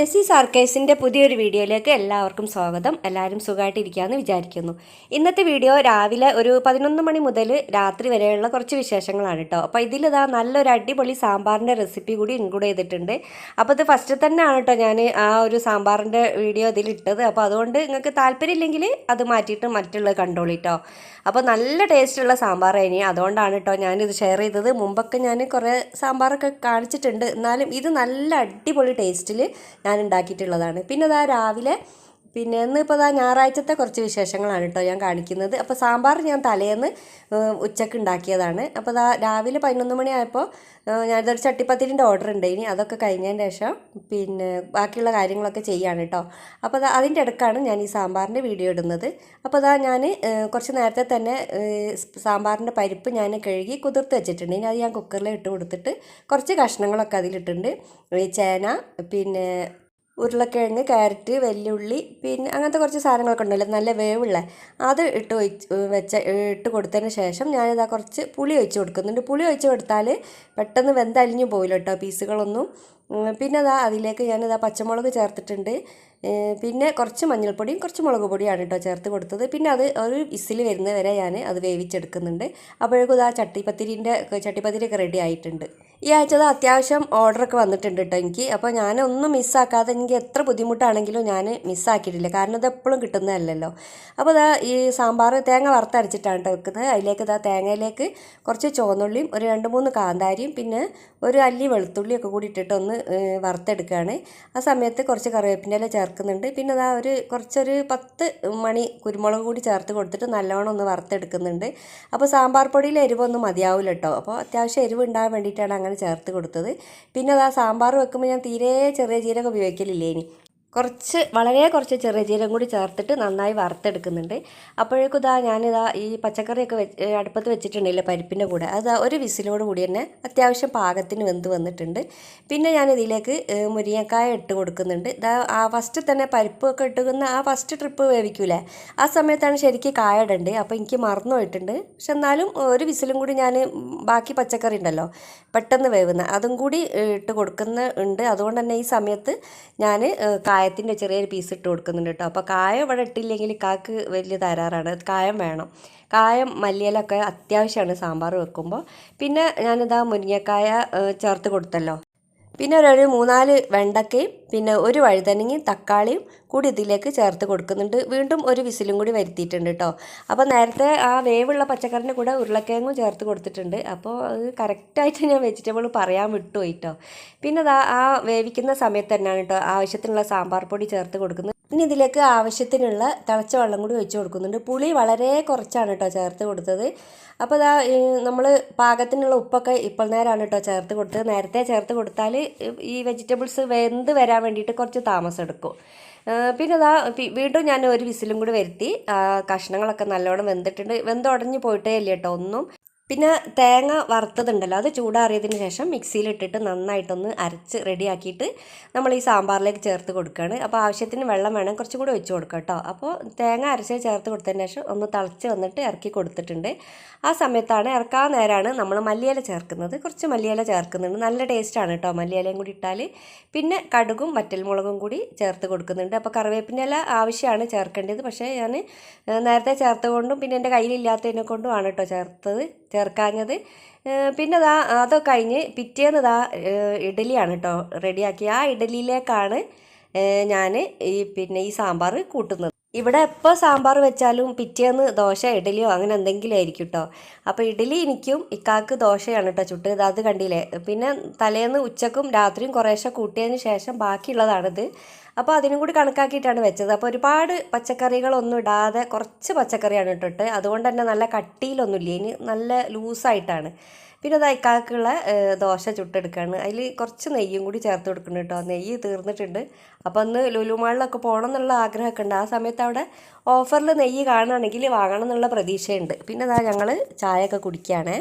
നസീസ് ആർക്കേഴ്സിന്റെ പുതിയൊരു വീഡിയോയിലേക്ക് എല്ലാവർക്കും സ്വാഗതം. എല്ലാവരും സുഖമായിട്ടിരിക്കുകയെന്ന് വിചാരിക്കുന്നു. ഇന്നത്തെ വീഡിയോ രാവിലെ ഒരു പതിനൊന്ന് മണി മുതൽ രാത്രി വരെയുള്ള കുറച്ച് വിശേഷങ്ങളാണ് കേട്ടോ അപ്പോൾ ഇതിലിതാ നല്ലൊരു അടിപൊളി സാമ്പാറിന്റെ റെസിപ്പി കൂടി ഇൻക്ലൂഡ് ചെയ്തിട്ടുണ്ട്. അപ്പോൾ ഇത് ഫസ്റ്റ് തന്നെയാണ് കേട്ടോ ഞാൻ ആ ഒരു സാമ്പാറിന്റെ വീഡിയോ ഇതിലിട്ടത്. അപ്പോൾ അതുകൊണ്ട് നിങ്ങൾക്ക് താല്പര്യമില്ലെങ്കിൽ അത് മാറ്റിയിട്ട് മറ്റുള്ളത് കണ്ടോളൂ കേട്ടോ അപ്പോൾ നല്ല ടേസ്റ്റുള്ള സാമ്പാറായിനി അതുകൊണ്ടാണ് കേട്ടോ ഞാനിത് ഷെയർ ചെയ്തത്. മുമ്പൊക്കെ ഞാൻ കുറേ സാമ്പാറൊക്കെ കാണിച്ചിട്ടുണ്ട്. എന്നാലും ഇത് നല്ല അടിപൊളി ടേസ്റ്റിൽ ഞാൻ ഉണ്ടാക്കിയിട്ടുള്ളതാണ്. പിന്നെ അതാ രാവിലെ പിന്നെ ഇന്ന് ഇപ്പോൾ അതാ ഞായറാഴ്ചത്തെ കുറച്ച് വിശേഷങ്ങളാണ് കേട്ടോ ഞാൻ കാണിക്കുന്നത്. അപ്പോൾ സാമ്പാർ ഞാൻ തലേന്ന് ഉച്ചയ്ക്ക് ഉണ്ടാക്കിയതാണ്. അപ്പോൾ അതാ രാവിലെ പതിനൊന്ന് മണിയായപ്പോൾ ഞാനിതൊരു ചട്ടിപ്പത്തിരിന്റെ ഓർഡർ ഉണ്ട്. ഇനി അതൊക്കെ കഴിഞ്ഞതിന് ശേഷം പിന്നെ ബാക്കിയുള്ള കാര്യങ്ങളൊക്കെ ചെയ്യാണ് കേട്ടോ അപ്പോൾ അതാ അതിന്റെ ഇടക്കാണ് ഞാൻ ഈ സാമ്പാറിന്റെ വീഡിയോ ഇടുന്നത്. അപ്പോൾ അതാ ഞാൻ കുറച്ച് നേരത്തെ തന്നെ സാമ്പാറിന്റെ പരിപ്പ് ഞാൻ കഴുകി കുതിർത്ത് വെച്ചിട്ടുണ്ട്. ഇനി അത് ഞാൻ കുക്കറിൽ ഇട്ട് കൊടുത്തിട്ട് കുറച്ച് കഷ്ണങ്ങളൊക്കെ അതിലിട്ടുണ്ട്. ചേന പിന്നെ ഉരുളക്കിഴങ്ങ് ക്യാരറ്റ് വെല്ലുള്ളി പിന്നെ അങ്ങനത്തെ കുറച്ച് സാധനങ്ങളൊക്കെ ഉണ്ടല്ലോ നല്ല വേവുള്ള. അത് ഇട്ട് ഒഴിച്ച് വെച്ച ഇട്ട് കൊടുത്തതിന് ശേഷം ഞാനിതാ കുറച്ച് പുളി ഒഴിച്ച് കൊടുക്കുന്നുണ്ട്. പുളി ഒഴിച്ച് കൊടുത്താൽ പെട്ടെന്ന് വെന്തലിഞ്ഞു പോയില്ല കേട്ടോ പീസുകളൊന്നും. പിന്നെ അതാ അതിലേക്ക് ഞാനിതാ പച്ചമുളക് ചേർത്തിട്ടുണ്ട്. പിന്നെ കുറച്ച് മഞ്ഞൾപ്പൊടിയും കുറച്ച് മുളക് പൊടിയാണ് കേട്ടോ ചേർത്ത് കൊടുത്തത്. പിന്നെ അത് ഒരു വിസിൽ വരുന്നത് വരെ ഞാൻ അത് വേവിച്ചെടുക്കുന്നുണ്ട്. അപ്പോഴേക്കും ഇതാ ചട്ടിപ്പത്തിരിന്റെ ചട്ടിപ്പത്തിരിയൊക്കെ റെഡി ആയിട്ടുണ്ട്. ഈ ആഴ്ച അത് അത്യാവശ്യം ഓർഡറൊക്കെ വന്നിട്ടുണ്ട് കേട്ടോ എനിക്ക്. അപ്പോൾ ഞാനൊന്നും മിസ്സാക്കാതെ എനിക്ക് എത്ര ബുദ്ധിമുട്ടാണെങ്കിലും ഞാൻ മിസ്സാക്കിയിട്ടില്ല. കാരണം ഇത് എപ്പോഴും കിട്ടുന്നതല്ലല്ലോ. അപ്പോൾ ഇതാ ഈ സാമ്പാർ തേങ്ങ വറുത്തരച്ചിട്ടാണ് കേട്ടോ വെക്കുന്നത്. അതിലേക്ക് ഇതാ തേങ്ങയിലേക്ക് കുറച്ച് ചുവന്നുള്ളിയും ഒരു രണ്ട് മൂന്ന് കാന്താരിയും പിന്നെ ഒരു അല്ലി വെളുത്തുള്ളിയൊക്കെ കൂടി ഇട്ടിട്ട് ഒന്ന് വറുത്തെടുക്കുകയാണ്. ആ സമയത്ത് കുറച്ച് കറിവേപ്പിന്റെ ഇല ചേർക്കുന്നുണ്ട്. പിന്നെ അതാ ഒരു കുറച്ചൊരു പത്ത് മണി കുരുമുളക് കൂടി ചേർത്ത് കൊടുത്തിട്ട് നല്ലവണ്ണം ഒന്ന് വറുത്തെടുക്കുന്നുണ്ട്. അപ്പോൾ സാമ്പാർ പൊടിയിൽ എരിവൊന്നും മതിയാവില്ല കേട്ടോ. അപ്പോൾ അത്യാവശ്യം എരിവ് ഉണ്ടാകാൻ വേണ്ടിയിട്ടാണ് അങ്ങനെ ചേർത്ത് കൊടുത്തത്. പിന്നെ അത് ആ സാമ്പാർ വെക്കുമ്പോൾ ഞാൻ തീരെ ചെറിയ ജീരകം ഉപയോഗിക്കലില്ലേ ഇനി കുറച്ച് വളരെ കുറച്ച് ചെറിയ ജീരകം കൂടി ചേർത്തിട്ട് നന്നായി വറുത്തെടുക്കുന്നുണ്ട്. അപ്പോഴേക്കും ഇതാ ഞാനിതാ ഈ പച്ചക്കറിയൊക്കെ വെച്ച് അടുപ്പത്ത് വെച്ചിട്ടുണ്ടല്ലോ പരിപ്പിന്റെ കൂടെ. അത് ഒരു വിസിലോട് കൂടി തന്നെ അത്യാവശ്യം പാകത്തിന് വെന്ത് വന്നിട്ടുണ്ട്. പിന്നെ ഞാൻ ഇതിലേക്ക് മുരിങ്ങക്കായ ഇട്ട് കൊടുക്കുന്നുണ്ട്. ഇതാ ആ ഫസ്റ്റ് തന്നെ പരിപ്പൊക്കെ ഇട്ടുക്കുന്ന ആ ഫസ്റ്റ് ട്രിപ്പ് വേവിക്കൂലേ? ആ സമയത്താണ് ശരിക്കും കായ ഇടേണ്ടത് അപ്പോൾ എനിക്ക് മറന്നു പോയിട്ടുണ്ട്. പക്ഷെ എന്നാലും ഒരു വിസിലും കൂടി ഞാൻ ബാക്കി പച്ചക്കറി ഉണ്ടല്ലോ പെട്ടെന്ന് വേവുന്ന അതും കൂടി ഇട്ട് കൊടുക്കുന്ന ഉണ്ട്. അതുകൊണ്ട് തന്നെ ഈ സമയത്ത് ഞാൻ കായത്തിന്റെ ചെറിയൊരു പീസ് ഇട്ട് കൊടുക്കുന്നുണ്ട് കേട്ടോ. അപ്പോൾ കായം ഇവിടെ ഇട്ടില്ലെങ്കിൽ കാക്ക് വലിയ തരാറാണ്. കായം വേണം. കായം മല്ലിയിലൊക്കെ അത്യാവശ്യമാണ് സാമ്പാർ വെക്കുമ്പോൾ. പിന്നെ ഞാനിതാ മുരിങ്ങക്കായ ചേർത്ത് കൊടുത്തല്ലോ. പിന്നെ ഒരു മൂന്നാൽ വെണ്ടക്കയും പിന്നെ ഒരു വഴുതനങ്ങയും തക്കാളിയും കൂടി ഇതിലേക്ക് ചേർത്ത് കൊടുക്കുന്നുണ്ട്. വീണ്ടും ഒരു വിസിലും കൂടി വരുത്തിയിട്ടുണ്ട് കേട്ടോ അപ്പോൾ നേരത്തെ ആ വേവുള്ള പച്ചക്കറിന്റെ കൂടെ ഉരുളക്കിഴങ്ങും ചേർത്ത് കൊടുത്തിട്ടുണ്ട്. അപ്പോൾ അത് കറക്റ്റായിട്ട് ഞാൻ വെജിറ്റബിൾ പറയാൻ വിട്ടുപോയി കേട്ടോ പിന്നെ ആ വേവിക്കുന്ന സമയത്ത് തന്നെയാണ് കേട്ടോ ആവശ്യത്തിനുള്ള സാമ്പാർ പൊടി ചേർത്ത് കൊടുക്കുന്നത്. ഇനി ഇതിലേക്ക് ആവശ്യത്തിനുള്ള തിളച്ച വെള്ളം കൂടി ഒഴിച്ച് കൊടുക്കുന്നുണ്ട്. പുളി വളരെ കുറച്ചാണ് കേട്ടോ ചേർത്ത് കൊടുത്തത്. അപ്പോൾ ഇതാ നമ്മൾ പാകത്തിനുള്ള ഉപ്പൊക്കെ ഇപ്പോൾ നേരമാണ് കേട്ടോ ചേർത്ത് കൊടുത്തത്. നേരത്തെ ചേർത്ത് കൊടുത്താൽ ഈ വെജിറ്റബിൾസ് വെന്ത് വരാൻ വേണ്ടിയിട്ട് കുറച്ച് താമസം എടുക്കും. പിന്നെ ഇതാ വീണ്ടും ഞാൻ ഒരു വിസിലും കൂടി വരുത്തി. കഷ്ണങ്ങളൊക്കെ നല്ലോണം വെന്തിട്ടുണ്ട്. വെന്തുടഞ്ഞ് പോയിട്ടേ ഇല്ല കേട്ടോ ഒന്നും. പിന്നെ തേങ്ങ വറുത്തതുണ്ടല്ലോ അത് ചൂടാറിയതിന് ശേഷം മിക്സിയിലിട്ടിട്ട് നന്നായിട്ടൊന്ന് അരച്ച് റെഡിയാക്കിയിട്ട് നമ്മൾ ഈ സാമ്പാറിലേക്ക് ചേർത്ത് കൊടുക്കുകയാണ് അപ്പോൾ ആവശ്യത്തിന് വെള്ളം വേണം കുറച്ചും കൂടി ഒഴിച്ച് കൊടുക്കുക കേട്ടോ. അപ്പോൾ തേങ്ങ അരച്ച് ചേർത്ത് കൊടുത്തതിന് ശേഷം ഒന്ന് തിളച്ച് വന്നിട്ട് ഇറക്കി കൊടുത്തിട്ടുണ്ട്. ആ സമയത്താണ് ഇറക്കാൻ നേരമാണ് നമ്മൾ മല്ലിയില ചേർക്കുന്നത്. കുറച്ച് മല്ലിയില ചേർക്കുന്നുണ്ട്. നല്ല ടേസ്റ്റാണ് കേട്ടോ മല്ലിയിലയും കൂടി ഇട്ടാൽ പിന്നെ കടുകും വറ്റൽമുളകും കൂടി ചേർത്ത് കൊടുക്കുന്നുണ്ട്. അപ്പോൾ കറിവേപ്പിന്റെ ഇല ആവശ്യമാണ് ചേർക്കേണ്ടത്. പക്ഷേ ഞാൻ നേരത്തെ ചേർത്തത് കൊണ്ടും പിന്നെ എന്റെ കയ്യിലില്ലാത്തതിനെ കൊണ്ടുമാണ് കേട്ടോ ചേർത്തത്. ചേർക്കാഞ്ഞത്. പിന്നെ ദാ അതൊക്കെ കഴിഞ്ഞ് പിറ്റേന്ന് ഏഹ്, ഇഡലിയാണ് കേട്ടോ റെഡിയാക്കി ആ ഇഡലിയിലേക്കാണ് ഞാൻ ഈ പിന്നെ ഈ സാമ്പാർ കൂട്ടുന്നത്. ഇവിടെ എപ്പോൾ സാമ്പാർ വെച്ചാലും പിറ്റേന്ന് ദോശ ഇഡലിയോ അങ്ങനെ എന്തെങ്കിലും ആയിരിക്കും കേട്ടോ അപ്പോൾ ഇഡലി എനിക്കും ഇക്കാക്ക് ദോശയാണ് കേട്ടോ ചുട്ടത് അത് കണ്ടില്ലേ? പിന്നെ തലേന്ന് ഉച്ചക്കും രാത്രിയും കുറേശ്ശെ കൂട്ടിയതിന് ശേഷം ബാക്കിയുള്ളതാണിത്. അപ്പോൾ അതിനും കൂടി കണക്കാക്കിയിട്ടാണ് വെച്ചത്. അപ്പോൾ ഒരുപാട് പച്ചക്കറികളൊന്നും ഇടാതെ കുറച്ച് പച്ചക്കറിയാണ് ഇട്ടിട്ട് അതുകൊണ്ട് തന്നെ നല്ല കട്ടിയിലൊന്നുമില്ല. ഇനി നല്ല ലൂസായിട്ടാണ്. പിന്നെ അത് അയക്കാക്കുള്ള ദോശ ചുട്ടെടുക്കുകയാണ് അതിൽ കുറച്ച് നെയ്യും കൂടി ചേർത്ത് കൊടുക്കണം കേട്ടോ. നെയ്യ് തീർന്നിട്ടുണ്ട്. അപ്പോൾ അന്ന് ലുലുമാളിലൊക്കെ പോകണം എന്നുള്ള ആഗ്രഹമൊക്കെ ഉണ്ട്. ആ സമയത്ത് അവിടെ ഓഫറിൽ നെയ്യ് കാണുകയാണെങ്കിൽ വാങ്ങണം എന്നുള്ള പ്രതീക്ഷയുണ്ട്. പിന്നെ അതാ ഞങ്ങൾ ചായയൊക്കെ കുടിക്കുകയാണേ.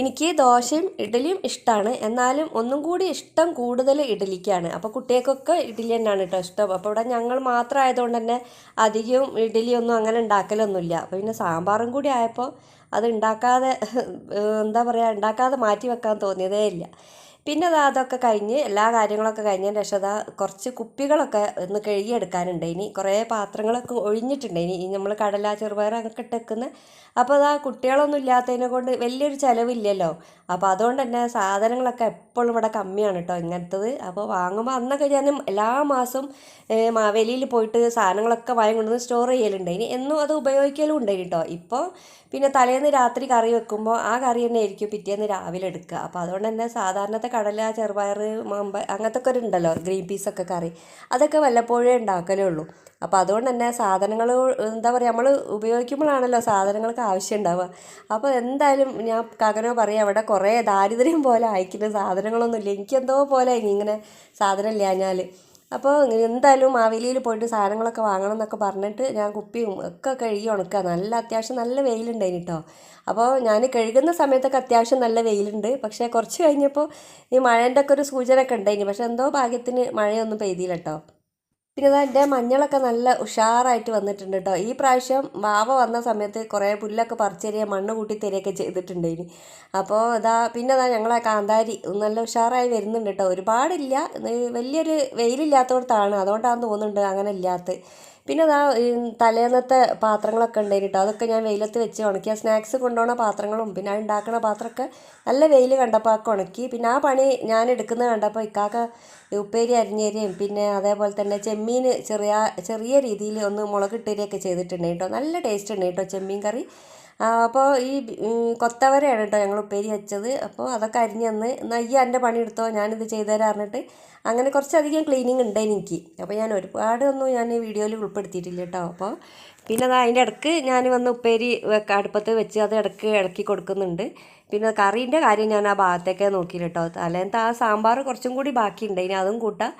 എനിക്ക് ദോശയും ഇഡലിയും ഇഷ്ടമാണ് എന്നാലും ഒന്നും കൂടി ഇഷ്ടം കൂടുതൽ ഇഡലിക്കാണ് അപ്പോൾ കുട്ടികൾക്കൊക്കെ ഇഡലി തന്നെയാണ് കേട്ടോ ഇഷ്ടം. അപ്പോൾ ഇവിടെ ഞങ്ങൾ മാത്രം ആയതുകൊണ്ട് തന്നെ അധികവും ഇഡലിയൊന്നും അങ്ങനെ ഉണ്ടാക്കലൊന്നുമില്ല. അപ്പോൾ പിന്നെ സാമ്പാറും കൂടി ആയപ്പോൾ അത് ഉണ്ടാക്കാതെ എന്താ പറയുക ഉണ്ടാക്കാതെ മാറ്റി വെക്കാൻ തോന്നിയതേ ഇല്ല. പിന്നെ അതാ അതൊക്കെ കഴിഞ്ഞ് എല്ലാ കാര്യങ്ങളൊക്കെ കഴിഞ്ഞതിന് ശേഷം കുറച്ച് കുപ്പികളൊക്കെ ഒന്ന് കഴുകിയെടുക്കാനുണ്ട്. ഇനി കുറേ പാത്രങ്ങളൊക്കെ ഒഴിഞ്ഞിട്ടുണ്ട്. ഇനി നമ്മൾ കടല ചെറുപയർ അങ്ങൊക്കെ ഇട്ടേക്കുന്ന. അപ്പോൾ അതാ കുട്ടികളൊന്നും ഇല്ലാത്തതിനെ കൊണ്ട് വലിയൊരു ചിലവില്ലല്ലോ. അപ്പോൾ അതുകൊണ്ട് തന്നെ സാധനങ്ങളൊക്കെ എപ്പോഴും ഇവിടെ കമ്മിയാണ് കേട്ടോ ഇങ്ങനത്തത്. അപ്പോൾ വാങ്ങുമ്പോൾ അന്നൊക്കെ ഞാൻ എല്ലാ മാസവും മാവേലിയിൽ പോയിട്ട് സാധനങ്ങളൊക്കെ വാങ്ങി കൊണ്ടുവന്ന് സ്റ്റോർ ചെയ്യലുണ്ട്. ഇനി എന്നും അത് ഉപയോഗിക്കലും ഉണ്ട് കേട്ടോ ഇപ്പോൾ പിന്നെ തലേന്ന് രാത്രി കറി വെക്കുമ്പോൾ ആ കറി തന്നെ ആയിരിക്കും പിറ്റേന്ന് രാവിലെ എടുക്കുക. അപ്പോൾ അതുകൊണ്ട് തന്നെ സാധാരണത്തെ കടല ചെറുപയർ മാമ്പ അങ്ങനത്തെ ഒക്കെ ഉണ്ടല്ലോ ഗ്രീൻ പീസൊക്കെ കറി. അതൊക്കെ വല്ലപ്പോഴേ ഉണ്ടാക്കലേ ഉള്ളൂ അപ്പോൾ അതുകൊണ്ട് തന്നെ സാധനങ്ങൾ എന്താ പറയുക നമ്മൾ ഉപയോഗിക്കുമ്പോഴാണല്ലോ സാധനങ്ങൾക്ക് ആവശ്യം ഉണ്ടാവുക. അപ്പോൾ എന്തായാലും ഞാൻ കകനോ പറയാം അവിടെ കുറേ ദാരിദ്ര്യം പോലെ അയക്കുന്ന സാധനങ്ങളൊന്നുമില്ല. എനിക്കെന്തോ പോലെ ഇങ്ങനെ സാധനം ഇല്ലാഞ്ഞാൽ അപ്പോൾ എന്തായാലും മാവേലിയിൽ പോയിട്ട് സാധനങ്ങളൊക്കെ വാങ്ങണം എന്നൊക്കെ പറഞ്ഞിട്ട് ഞാൻ കുപ്പിയും ഒക്കെ കഴുകി ഉണക്കുക നല്ല അത്യാവശ്യം നല്ല വെയിലുണ്ടായിന് കേട്ടോ അപ്പോൾ ഞാൻ കഴുകുന്ന സമയത്തൊക്കെ അത്യാവശ്യം നല്ല വെയിലുണ്ട്. പക്ഷേ കുറച്ച് കഴിഞ്ഞപ്പോൾ ഈ മഴേന്റെ ഒക്കെ ഒരു സൂചന ഒക്കെ ഉണ്ടായിന്. പക്ഷേ എന്തോ ഭാഗ്യത്തിന് മഴയൊന്നും പെയ്തില്ല കേട്ടോ പിന്നെ ഇതാ എന്റെ മഞ്ഞളൊക്കെ നല്ല ഉഷാറായിട്ട് വന്നിട്ടുണ്ട് കേട്ടോ ഈ പ്രാവശ്യം വാവ വന്ന സമയത്ത് കുറേ പുല്ലൊക്കെ പറിച്ചെറിയ മണ്ണ് കൂട്ടി തരികയൊക്കെ ചെയ്തിട്ടുണ്ട് ഇനി. അപ്പോൾ ഇതാ പിന്നെ ഇതാ ഞങ്ങളെ കാന്താരി നല്ല ഉഷാറായി വരുന്നുണ്ട് കേട്ടോ ഒരുപാടില്ല. വലിയൊരു വെയിലില്ലാത്തടത്താണ്. അതുകൊണ്ടാണെന്ന് തോന്നുന്നുണ്ട് അങ്ങനെ ഇല്ലാത്ത. പിന്നെ അതാ തലേന്നത്തെ പാത്രങ്ങളൊക്കെ ഉണ്ടായിന് കേട്ടോ അതൊക്കെ ഞാൻ വെയിലത്ത് വെച്ച് ഉണക്കി ആ സ്നാക്സ് കൊണ്ടുപോകുന്ന പാത്രങ്ങളും പിന്നെ ആ ഉണ്ടാക്കുന്ന പാത്രമൊക്കെ നല്ല വെയിൽ കണ്ടപ്പോൾ ഒക്കെ ഉണക്കി. പിന്നെ ആ പണി ഞാൻ എടുക്കുന്നത് കണ്ടപ്പോൾ ഇക്കാക്ക ഉപ്പേരി അരിഞ്ഞേരിയും പിന്നെ അതേപോലെ തന്നെ ചെമ്മീൻ ചെറിയ ചെറിയ രീതിയിൽ ഒന്ന് മുളകിട്ടേരിയൊക്കെ ചെയ്തിട്ടുണ്ട് കേട്ടോ നല്ല ടേസ്റ്റ് ഉണ്ട് കേട്ടോ ചെമ്മീൻ കറി. അപ്പോൾ ഈ കൊത്തവരയാണ് കേട്ടോ ഞങ്ങൾ ഉപ്പേരി വെച്ചത്. അപ്പോൾ അതൊക്കെ അരിഞ്ഞ് തന്ന് ഈ എന്റെ പണിയെടുത്തോ ഞാനിത് ചെയ്തു തരാം പറഞ്ഞിട്ട് അങ്ങനെ കുറച്ചധികം ക്ലീനിങ് ഉണ്ട് എനിക്ക്. അപ്പോൾ ഞാൻ ഒരുപാട് ഒന്നും ഞാൻ ഈ വീഡിയോയിൽ ഉൾപ്പെടുത്തിയിട്ടില്ല കേട്ടോ. അപ്പോൾ പിന്നെ അത് അതിന്റെ ഇടയ്ക്ക് ഞാൻ വന്ന് ഉപ്പേരി അടുപ്പത്ത് വെച്ച് അത് ഇടയ്ക്ക് ഇളക്കി കൊടുക്കുന്നുണ്ട്. പിന്നെ കറീന്റെ കാര്യം ഞാൻ ആ ഭാഗത്തേക്കേ നോക്കിയില്ല കേട്ടോ. തലേന്നത്തെ ആ സാമ്പാർ കുറച്ചും കൂടി ബാക്കിയുണ്ട്. ഇനി അതും കൂട്ടാം.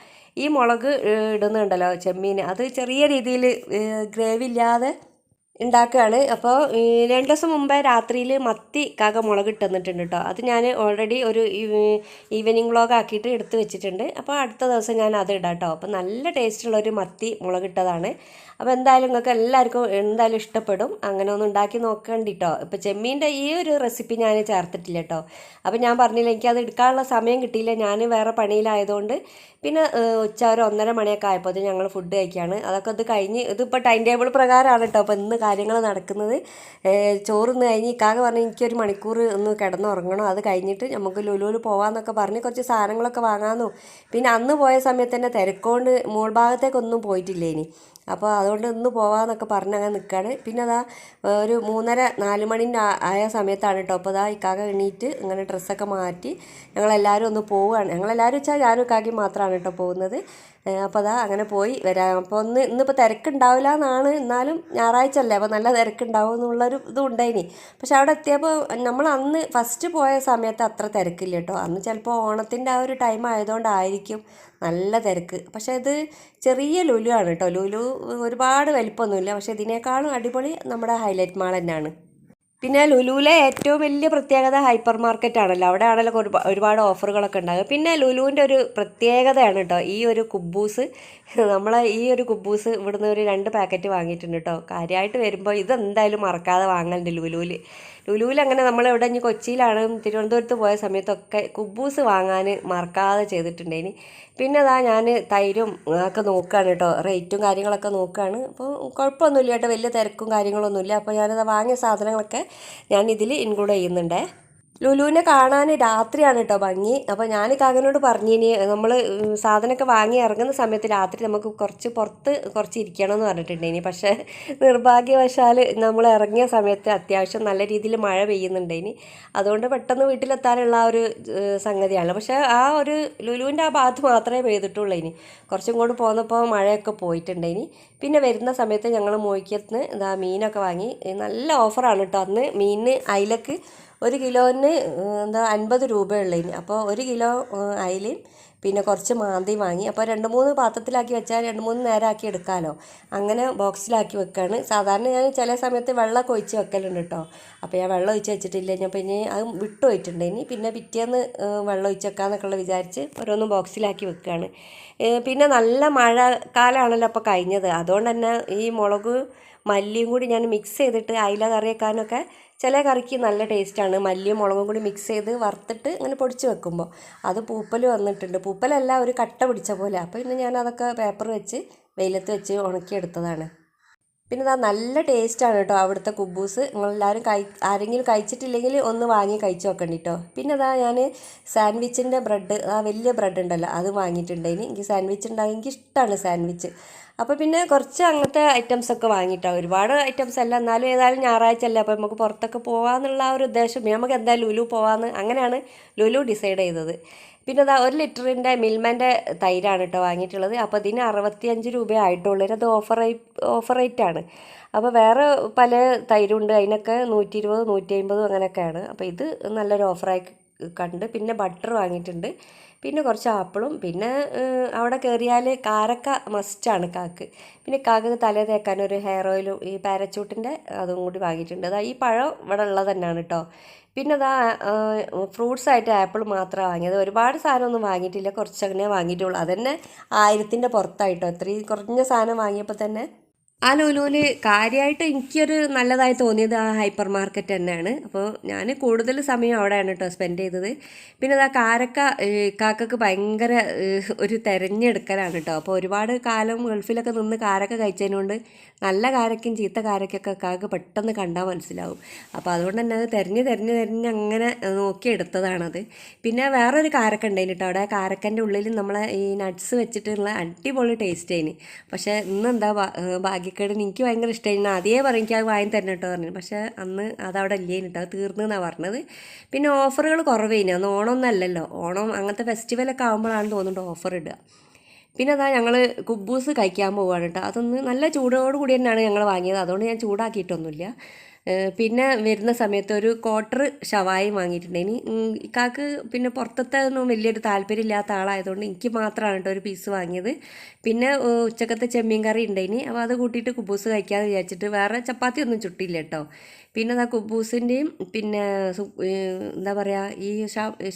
ഈ മുളക് ഇടുന്നുണ്ടല്ലോ ചെമ്മീൻ അത് ചെറിയ രീതിയിൽ ഗ്രേവി ഇല്ലാതെ ഉണ്ടാക്കുകയാണ്. അപ്പോൾ രണ്ട് ദിവസം മുമ്പേ രാത്രിയിൽ മത്തി കാക മുളക് ഇട്ട് തന്നിട്ടുണ്ട് കേട്ടോ. അത് ഞാൻ ഓൾറെഡി ഒരു ഈവനിങ് വ്ളോഗ് ആക്കിയിട്ട് എടുത്ത് വെച്ചിട്ടുണ്ട്. അപ്പോൾ അടുത്ത ദിവസം ഞാൻ അത് ഇടാം കേട്ടോ. അപ്പോൾ നല്ല ടേസ്റ്റുള്ള ഒരു മത്തി മുളകിട്ടതാണ് അപ്പോൾ എന്തായാലും നിങ്ങൾക്ക് എല്ലാവർക്കും എന്തായാലും ഇഷ്ടപ്പെടും. അങ്ങനെ ഒന്ന് ഉണ്ടാക്കി നോക്കണ്ടിട്ടോ ഇപ്പോൾ ചെമ്മീന്റെ ഈ ഒരു റെസിപ്പി ഞാൻ ചേർത്തിട്ടില്ല കേട്ടോ. അപ്പോൾ ഞാൻ പറഞ്ഞില്ല എനിക്കത് എടുക്കാനുള്ള സമയം കിട്ടിയില്ല. ഞാൻ വേറെ പണിയിലായതുകൊണ്ട്. പിന്നെ ഉച്ച ഒരു ഒന്നര മണിയൊക്കെ ആയപ്പോൾ ഞങ്ങൾ ഫുഡ് കഴിക്കുകയാണ് അതൊക്കെ ഇത് കഴിഞ്ഞ് ഇതിപ്പോൾ ടൈം ടേബിൾ പ്രകാരമാണ് കേട്ടോ. അപ്പോൾ ഇന്ന് കാര്യങ്ങൾ നടക്കുന്നത്. ചോറുന്ന് കഴിഞ്ഞ് ഇക്കാകെ പറഞ്ഞ് എനിക്കൊരു മണിക്കൂർ ഒന്ന് കിടന്നുറങ്ങണം. അത് കഴിഞ്ഞിട്ട് നമുക്ക് ലുലുവിൽ പോകാമെന്നൊക്കെ പറഞ്ഞ് കുറച്ച് സാധനങ്ങളൊക്കെ വാങ്ങാമെന്നു പിന്നെ അന്ന് പോയ സമയത്ത് തന്നെ തിരക്കൊണ്ട് മോൾ ഭാഗത്തേക്കൊന്നും പോയിട്ടില്ല ഇനി അപ്പോൾ അതുകൊണ്ട് ഇന്ന് പോവാന്നൊക്കെ പറഞ്ഞ് അങ്ങനെ നിൽക്കുകയാണ് പിന്നെ അതാ ഒരു മൂന്നര നാല് മണിന്റെ ആയ സമയത്താണ് കേട്ടോ അപ്പോൾ അതാ ഇക്കാക എണീറ്റ് അങ്ങനെ ഡ്രസ്സൊക്കെ മാറ്റി ഞങ്ങളെല്ലാവരും ഒന്ന് പോവുകയാണ് ഞങ്ങളെല്ലാവരും വെച്ചാൽ ഞാനും ഇക്കാക്കി മാത്രമാണ് കേട്ടോ പോകുന്നത്. അപ്പോൾ അതാ അങ്ങനെ പോയി വരാം. അപ്പോൾ ഒന്ന് ഇന്നിപ്പോൾ തിരക്കുണ്ടാവില്ല എന്നാണ് എന്നാലും ഞായറാഴ്ച അല്ലേ അപ്പോൾ നല്ല തിരക്കുണ്ടാവും എന്നുള്ളൊരു ഇതും ഉണ്ടായിനി പക്ഷെ അവിടെ എത്തിയപ്പോൾ നമ്മൾ അന്ന് ഫസ്റ്റ് പോയ സമയത്ത് അത്ര തിരക്കില്ല കേട്ടോ. അന്ന് ചിലപ്പോൾ ഓണത്തിന്റെ ആ ഒരു ടൈം ആയതുകൊണ്ടായിരിക്കും നല്ല തിരക്ക്. പക്ഷേ ഇത് ചെറിയ ലുലു ആണ് കേട്ടോ. ലുലു ഒരുപാട് വലിപ്പമൊന്നുമില്ല. പക്ഷേ ഇതിനേക്കാളും അടിപൊളി നമ്മുടെ ഹൈലൈറ്റ് മാൾ തന്നെയാണ്. പിന്നെ ലുലുവിലെ ഏറ്റവും വലിയ പ്രത്യേകത ഹൈപ്പർ മാർക്കറ്റ് ആണല്ലോ. അവിടെ ആണല്ലോ ഒരുപാട് ഓഫറുകളൊക്കെ ഉണ്ടാകും പിന്നെ ലുലുവിന്റെ ഒരു പ്രത്യേകതയാണ് കേട്ടോ ഈ ഒരു കുബൂസ്. നമ്മളെ ഈ ഒരു കുബൂസ് ഇവിടുന്ന് ഒരു രണ്ട് പാക്കറ്റ് വാങ്ങിയിട്ടുണ്ട് കേട്ടോ. കാര്യമായിട്ട് വരുമ്പോൾ ഇതെന്തായാലും മറക്കാതെ വാങ്ങലുണ്ട് ലുലുവിൽ ലുലുവിൽ അങ്ങനെ നമ്മൾ എവിടെ ഇനി കൊച്ചിയിലാണ് തിരുവനന്തപുരത്ത് പോയ സമയത്തൊക്കെ കുബൂസ് വാങ്ങാൻ മറക്കാതെ ചെയ്തിട്ടുണ്ടേനി പിന്നെ അതാ ഞാൻ തൈരും ഒക്കെ നോക്കുകയാണ് കേട്ടോ. റേറ്റും കാര്യങ്ങളൊക്കെ നോക്കുകയാണ് അപ്പോൾ കുഴപ്പമൊന്നുമില്ല കേട്ടോ. വലിയ തിരക്കും കാര്യങ്ങളൊന്നുമില്ല. അപ്പോൾ ഞാനത് വാങ്ങിയ സാധനങ്ങളൊക്കെ ഞാൻ ഇതിൽ ഇൻക്ലൂഡ് ചെയ്യുന്നുണ്ടേ. ലുലുവിനെ കാണാൻ രാത്രിയാണ് കേട്ടോ ഭംഗി. അപ്പോൾ ഞാൻ കാകനോട് പറഞ്ഞിനി നമ്മൾ സാധനമൊക്കെ വാങ്ങി ഇറങ്ങുന്ന സമയത്ത് രാത്രി നമുക്ക് കുറച്ച് പുറത്ത് കുറച്ച് ഇരിക്കണം എന്ന് പറഞ്ഞിട്ടുണ്ടേനി പക്ഷേ നിർഭാഗ്യവശാൽ നമ്മൾ ഇറങ്ങിയ സമയത്ത് അത്യാവശ്യം നല്ല രീതിയിൽ മഴ പെയ്യുന്നുണ്ടേനി അതുകൊണ്ട് പെട്ടെന്ന് വീട്ടിലെത്താനുള്ള ആ ഒരു സംഗതിയാണ്. പക്ഷേ ആ ഒരു ലുലുവിന്റെ ആ ഭാഗത്ത് മാത്രമേ പെയ്തിട്ടുള്ളൂ ഇനി. കുറച്ചും കൂടി പോന്നപ്പോൾ മഴയൊക്കെ പോയിട്ടുണ്ടേനി പിന്നെ വരുന്ന സമയത്ത് ഞങ്ങൾ മോയ്ക്കത്ത് ഇതാ മീനൊക്കെ വാങ്ങി. നല്ല ഓഫറാണ് കേട്ടോ. അന്ന് മീനിന് അയിലക്ക് ഒരു കിലോന് എന്താ അൻപത് രൂപയുള്ളതിന് അപ്പോൾ ഒരു കിലോ അയിലയും പിന്നെ കുറച്ച് മാന്തി വാങ്ങി. അപ്പോൾ രണ്ട് മൂന്ന് പാത്രത്തിലാക്കി വെച്ചാൽ രണ്ട് മൂന്ന് നേരമാക്കി എടുക്കാമല്ലോ അങ്ങനെ ബോക്സിലാക്കി വെക്കുകയാണ് സാധാരണ ഞാൻ ചില സമയത്ത് വെള്ളമൊക്കെ ഒഴിച്ച് വെക്കലുണ്ട് കേട്ടോ. അപ്പോൾ ഞാൻ വെള്ളം ഒഴിച്ച് വെച്ചിട്ടില്ല. ഞാൻ പിന്നെ അത് വിട്ടു പോയിട്ടുണ്ട് ഇനി. പിന്നെ പിറ്റേന്ന് വെള്ളം ഒഴിച്ച് വെക്കാമെന്നൊക്കെ വിചാരിച്ച് ഓരോന്നും ബോക്സിലാക്കി വെക്കുകയാണ് പിന്നെ നല്ല മഴക്കാലമാണല്ലോ അപ്പോൾ കഴിഞ്ഞത്. അതുകൊണ്ട് തന്നെ ഈ മുളക് മല്ലിയും കൂടി ഞാൻ മിക്സ് ചെയ്തിട്ട് അയില കറി വെക്കാനൊക്കെ ചില കറിക്ക് നല്ല ടേസ്റ്റാണ്. മല്ലിയും മുളകും കൂടി മിക്സ് ചെയ്ത് വറുത്തിട്ട് ഇങ്ങനെ പൊടിച്ച് വെക്കുമ്പോൾ അത് പൂപ്പൽ വന്നിട്ടുണ്ട്. പൂപ്പലല്ല ഒരു കട്ട പിടിച്ച പോലെ. അപ്പോൾ പിന്നെ ഞാൻ അതൊക്കെ പേപ്പർ വെച്ച് വെയിലത്ത് വെച്ച് ഉണക്കിയെടുത്തതാണ്. പിന്നെ ഇതാ നല്ല ടേസ്റ്റാണ് കേട്ടോ അവിടുത്തെ കുബൂസ്. നിങ്ങളെല്ലാവരും കഴി ആരെങ്കിലും കഴിച്ചിട്ടില്ലെങ്കിൽ ഒന്ന് വാങ്ങി കഴിച്ച് നോക്കണ്ട കേട്ടോ പിന്നെ അതാ ഞാൻ സാൻഡ്വിച്ചിന്റെ ബ്രെഡ് ആ വലിയ ബ്രെഡ് ഉണ്ടല്ലോ അത് വാങ്ങിയിട്ടുണ്ടായിന് എനിക്ക് സാൻഡ്വിച്ച് ഉണ്ടാകും എനിക്ക് ഇഷ്ടമാണ് സാൻഡ്വിച്ച് അപ്പോൾ പിന്നെ കുറച്ച് അങ്ങനത്തെ ഐറ്റംസ് ഒക്കെ വാങ്ങിയിട്ടാണ് ഒരുപാട് ഐറ്റംസ് അല്ല എന്നാലും ഏതായാലും ഞായറാഴ്ച അല്ലേ അപ്പോൾ നമുക്ക് പുറത്തൊക്കെ പോകാമെന്നുള്ള ആ ഒരു ഉദ്ദേശം. നമുക്ക് എന്തായാലും ലുലു പോകാമെന്ന് അങ്ങനെയാണ് ലുലു ഡിസൈഡ് ചെയ്തത്. പിന്നെ അതാ ഒരു ലിറ്ററിന്റെ മിൽമന്റെ തൈരാണ് കേട്ടോ വാങ്ങിയിട്ടുള്ളത്. അപ്പോൾ ഇതിന് അറുപത്തിയഞ്ച് രൂപ ആയിട്ടുള്ളൂ. അത് ഓഫർ ഓഫർ റേറ്റാണ് അപ്പോൾ വേറെ പല തൈരുണ്ട്. അതിനൊക്കെ നൂറ്റി ഇരുപത് നൂറ്റി അമ്പതും അങ്ങനെയൊക്കെയാണ് അപ്പോൾ ഇത് നല്ലൊരു ഓഫറായി കണ്ട് പിന്നെ ബട്ടർ വാങ്ങിയിട്ടുണ്ട്. പിന്നെ കുറച്ച് ആപ്പിളും. പിന്നെ അവിടെ കയറിയാൽ കാരക്ക മസ്റ്റാണ് കാക്ക്. പിന്നെ കാക്ക് തല തേക്കാൻ ഒരു ഹെയർ ഓയിലും ഈ പാരച്ചൂട്ടിന്റെ അതും കൂടി വാങ്ങിയിട്ടുണ്ട്. അതാ ഈ പഴം ഇവിടെ ഉള്ളത് തന്നെയാണ് കേട്ടോ പിന്നെ അതാ ഫ്രൂട്ട്സ് ആയിട്ട് ആപ്പിൾ മാത്രമാണ് വാങ്ങിയത്. ഒരുപാട് സാധനമൊന്നും വാങ്ങിയിട്ടില്ല. കുറച്ചങ്ങനെ വാങ്ങിയിട്ടുള്ളൂ. അതന്നെ ആയിരത്തിന്റെ പുറത്തായിട്ടോ. ഇത്രയും കുറഞ്ഞ സാധനം വാങ്ങിയപ്പോൾ തന്നെ ആ ലുലുവിൽ കാര്യമായിട്ട് എനിക്കൊരു നല്ലതായി തോന്നിയത് ആ ഹൈപ്പർ മാർക്കറ്റ് തന്നെയാണ്. അപ്പോൾ ഞാൻ കൂടുതൽ സമയം അവിടെയാണ് കേട്ടോ സ്പെൻഡ് ചെയ്തത്. പിന്നെ അതാ കാരക്ക കാക്കക്ക് ഭയങ്കര ഒരു തിരഞ്ഞെടുക്കലാണ് കേട്ടോ അപ്പോൾ ഒരുപാട് കാലം ഗൾഫിലൊക്കെ നിന്ന് കാരക്ക കഴിച്ചതിനുകൊണ്ട് നല്ല കാരക്കും ചീത്ത കാരക്കൊക്കെ കാക്ക പെട്ടെന്ന് കണ്ടാൽ മനസ്സിലാവും. അപ്പോൾ അതുകൊണ്ട് തന്നെ അത് തിരഞ്ഞ് തിരഞ്ഞ് തിരഞ്ഞ് അങ്ങനെ നോക്കിയെടുത്തതാണത് പിന്നെ വേറൊരു കാരക്ക ഉണ്ടായിന് കേട്ടോ അവിടെ കാരക്കന്റെ ഉള്ളിൽ നമ്മളെ ഈ നട്ട്സ് വെച്ചിട്ടുള്ള അടിപൊളി ടേസ്റ്റ് ആയിന് പക്ഷേ ഇന്നെന്താ ഭാ- ഭാഗ്യക്കേടിന് എനിക്ക് ഭയങ്കര ഇഷ്ടമായിരുന്നു അതേ പറയും എനിക്ക് അത് വാങ്ങി തരണം കേട്ടോ പറഞ്ഞു. പക്ഷേ അന്ന് അതവിടെ ഇല്ലേ കേട്ടോ അത് തീർന്നു എന്നാണ് പറഞ്ഞത്. പിന്നെ ഓഫറുകൾ കുറവേനു. അന്ന് ഓണം ഒന്നല്ലല്ലോ ഓണം അങ്ങനത്തെ ഫെസ്റ്റിവലൊക്കെ ആകുമ്പോഴാണ് തോന്നുന്നുണ്ട് ഓഫർ ഇടുക. പിന്നെ അതാ ഞങ്ങൾ കുബൂസ് കഴിക്കാൻ പോവുകയാണ് കേട്ടോ അതൊന്ന് നല്ല ചൂടോട് കൂടി തന്നെയാണ് ഞങ്ങൾ വാങ്ങിയത്. അതുകൊണ്ട് ഞാൻ ചൂടാക്കിയിട്ടൊന്നുമില്ല. പിന്നെ വരുന്ന സമയത്ത് ഒരു ക്വാർട്ടർ ഷവായി വാങ്ങിയിട്ടുണ്ട്. ഇനി ഇക്കാക്ക് പിന്നെ പുറത്തത്തെ ഒന്നും വലിയൊരു താല്പര്യമില്ലാത്ത ആളായതുകൊണ്ട് എനിക്ക് മാത്രമാണ് കേട്ടോ ഒരു പീസ് വാങ്ങിയത്. പിന്നെ ഉച്ചക്കത്തെ ചെമ്മീൻ കറി ഉണ്ടായിനി അപ്പോൾ അത് കൂട്ടിയിട്ട് കുബൂസ് കഴിക്കാമെന്ന് വിചാരിച്ചിട്ട് വേറെ ചപ്പാത്തി ഒന്നും ചുട്ടില്ല കേട്ടോ. പിന്നെ ആ കുബൂസിന്റെയും പിന്നെ എന്താ പറയുക ഈ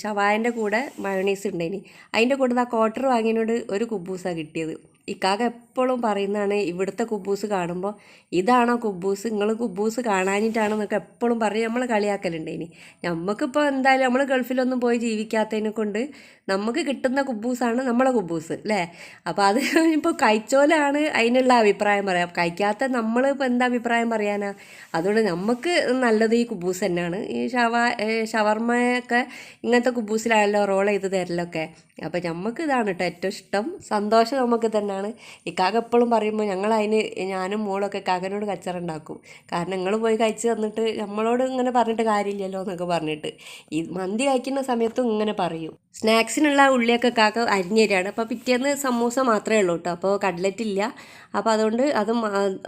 ഷവായന്റെ കൂടെ മയണീസ് ഉണ്ടായിനി അതിന്റെ കൂടെ ആ ക്വാർട്ടർ വാങ്ങിയതിനോട് ഒരു കുബൂസാണ് കിട്ടിയത്. ഇക്കാക എപ്പോഴും പറയുന്നതാണ് ഇവിടുത്തെ കുബൂസ് കാണുമ്പോൾ ഇതാണോ കുബൂസ്? നിങ്ങൾ കുബൂസ് കാണാനിട്ടാണെന്നൊക്കെ എപ്പോഴും പറഞ്ഞ് നമ്മൾ കളിയാക്കലുണ്ട് ഇനി. നമുക്കിപ്പോൾ എന്തായാലും നമ്മൾ ഗൾഫിലൊന്നും പോയി ജീവിക്കാത്തതിനെ കൊണ്ട് നമുക്ക് കിട്ടുന്ന കുബൂസാണ് നമ്മളെ കുബൂസ് അല്ലേ അപ്പോൾ അത് ഇപ്പോൾ കഴിച്ചോലാണ് അതിനുള്ള അഭിപ്രായം പറയാം. കഴിക്കാത്ത നമ്മൾ ഇപ്പോൾ എന്താ അഭിപ്രായം പറയാനാ? അതുകൊണ്ട് നമുക്ക് നല്ലത് ഈ കുബൂസ് തന്നെയാണ്. ഈ ഷവ ഷവർമ്മയൊക്കെ ഇങ്ങനത്തെ കുബൂസിലാണല്ലോ റോൾ ചെയ്ത് തരലൊക്കെ. അപ്പോൾ നമുക്ക് ഇതാണ് കേട്ടോ ഏറ്റവും ഇഷ്ടം. സന്തോഷം നമുക്ക് തന്നെയാണ് ഇക്കാക എപ്പോഴും പറയുമ്പോൾ ഞങ്ങൾ അതിന് ഞാനും മോളൊക്കെ കാക്കനോട് കച്ചറുണ്ടാക്കും. കാരണം നിങ്ങൾ പോയി കഴിച്ച് തന്നിട്ട് നമ്മളോട് ഇങ്ങനെ പറഞ്ഞിട്ട് കാര്യമില്ലല്ലോ എന്നൊക്കെ പറഞ്ഞിട്ട്. ഈ മന്തി കഴിക്കുന്ന സമയത്തും ഇങ്ങനെ പറയും. സ്നാക്സിനുള്ള ഉള്ളിയൊക്കെ കാക്ക അരിഞ്ഞു അപ്പോൾ പിറ്റേന്ന് സമൂസ മാത്രമേ ഉള്ളൂ കേട്ടോ അപ്പോൾ കട്ലറ്റ് ഇല്ല അപ്പോൾ അതുകൊണ്ട് അതും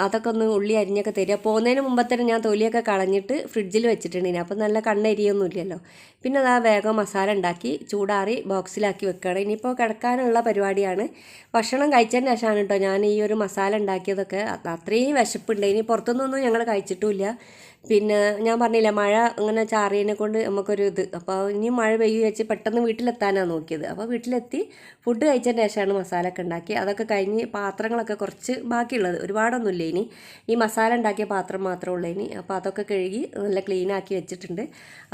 അതൊക്കെ ഒന്ന് ഉള്ളി അരിഞ്ഞൊക്കെ തരിക. പോകുന്നതിന് മുമ്പത്തന്നെ ഞാൻ തൊലിയൊക്കെ കളഞ്ഞിട്ട് ഫ്രിഡ്ജിൽ വെച്ചിട്ടുണ്ടെങ്കിൽ അപ്പോൾ നല്ല കണ്ണരിയൊന്നും ഇല്ലല്ലോ. പിന്നെ അതാ വേഗം മസാല ഉണ്ടാക്കി ചൂടാറി ബോക്സിലാക്കി വെക്കുകയാണ്. ഇനിയിപ്പോൾ കിടക്കാനുള്ള പരിപാടിയാണ്. ഭക്ഷണം കഴിച്ചതിന് ശേഷമാണ് കേട്ടോ ഞാൻ ഈ ഒരു മസാല ഉണ്ടാക്കിയതൊക്കെ. അത് അത്രയും വിശപ്പുണ്ട്. ഇനി പുറത്തുനിന്നൊന്നും ഞങ്ങൾ കഴിച്ചിട്ടുമില്ല. പിന്നെ ഞാൻ പറഞ്ഞില്ല മഴ അങ്ങനെ ചാറിയതിനെ കൊണ്ട് നമുക്കൊരു ഇത്. അപ്പോൾ ഇനി മഴ പെയ്യുക വെച്ച് പെട്ടെന്ന് വീട്ടിലെത്താനാണ് നോക്കിയത്. അപ്പോൾ വീട്ടിലെത്തി ഫുഡ് കഴിച്ചതിന് ശേഷമാണ് മസാല ഒക്കെ ഉണ്ടാക്കി അതൊക്കെ കഴിഞ്ഞ് പാത്രങ്ങളൊക്കെ കുറച്ച് ബാക്കിയുള്ളത്. ഒരുപാടൊന്നുമില്ല ഇനി. ഈ മസാല ഉണ്ടാക്കിയ പാത്രം മാത്രമേ ഉള്ളൂ ഇനി. അപ്പോൾ അതൊക്കെ കഴുകി നല്ല ക്ലീൻ ആക്കി വെച്ചിട്ടുണ്ട്.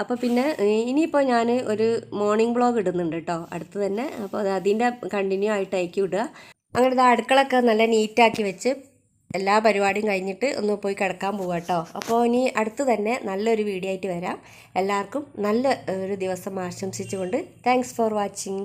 അപ്പോൾ പിന്നെ ഇനിയിപ്പോൾ ഞാൻ ഒരു മോർണിംഗ് ബ്ലോഗ് ഇടുന്നുണ്ട് കേട്ടോ അടുത്ത് തന്നെ. അപ്പോൾ അത് അതിന്റെ കണ്ടിന്യൂ ആയിട്ട് അയക്കി വിടുക. അങ്ങനെ അടുക്കളൊക്കെ നല്ല നീറ്റാക്കി വെച്ച് എല്ലാ പരിപാടിയും കഴിഞ്ഞിട്ട് ഒന്ന് പോയി കിടക്കാൻ പോവാം കേട്ടോ അപ്പോൾ ഇനി അടുത്ത് തന്നെ നല്ലൊരു വീഡിയോ ആയിട്ട് വരാം. എല്ലാവർക്കും നല്ല ഒരു ദിവസം ആശംസിച്ചുകൊണ്ട് താങ്ക്സ് ഫോർ വാച്ചിങ്